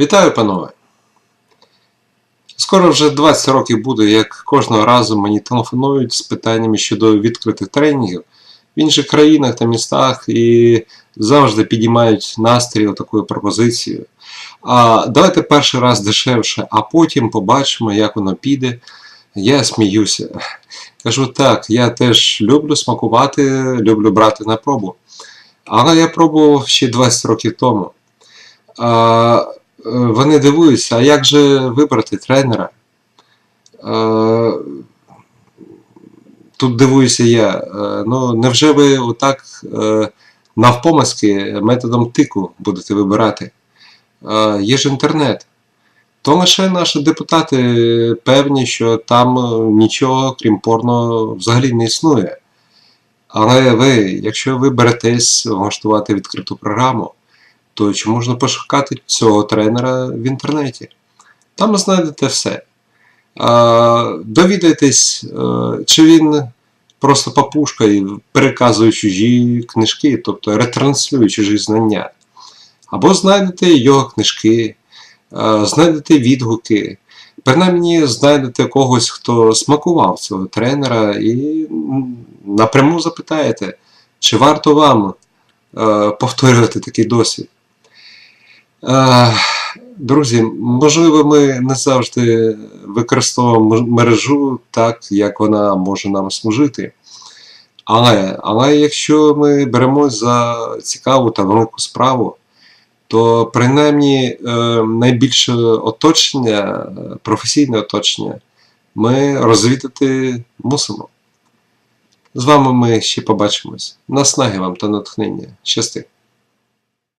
Вітаю, панове! Скоро вже 20 років буде, як кожного разу мені телефонують з питаннями щодо відкритих тренінгів в інших країнах та містах і завжди підіймають настрій такою пропозицією. А давайте перший раз дешевше, а потім побачимо, як воно піде. Я сміюся. Кажу так, я теж люблю смакувати, люблю брати на пробу. Але я пробував ще 20 років тому. Е, вони дивуються, а як же вибрати тренера? Е, Тут дивуюся я. Е, Ну, невже ви отак навпомазки методом тику будете вибирати? Є ж інтернет. То лише наші депутати певні, що там нічого, крім порно, взагалі не існує. Але ви, якщо ви беретесь влаштувати відкриту програму, то чи можна пошукати цього тренера в інтернеті? Там знайдете все. Довідайтесь, е, чи він просто папушка і переказує чужі книжки, тобто ретранслює чужі знання. Або знайдете його книжки, е, знайдете відгуки, принаймні знайдете когось, хто смакував цього тренера, і напряму запитаєте, чи варто вам е, повторювати такий досвід. Е, Друзі, можливо, ми не завжди використовуємо мережу так, як вона може нам служити. Але, але якщо ми беремось за цікаву та велику справу, то принаймні е, найбільше оточення, професійне оточення, ми розвідати мусимо. З вами ми ще побачимось. Наснаги вам та натхнення. Щасти!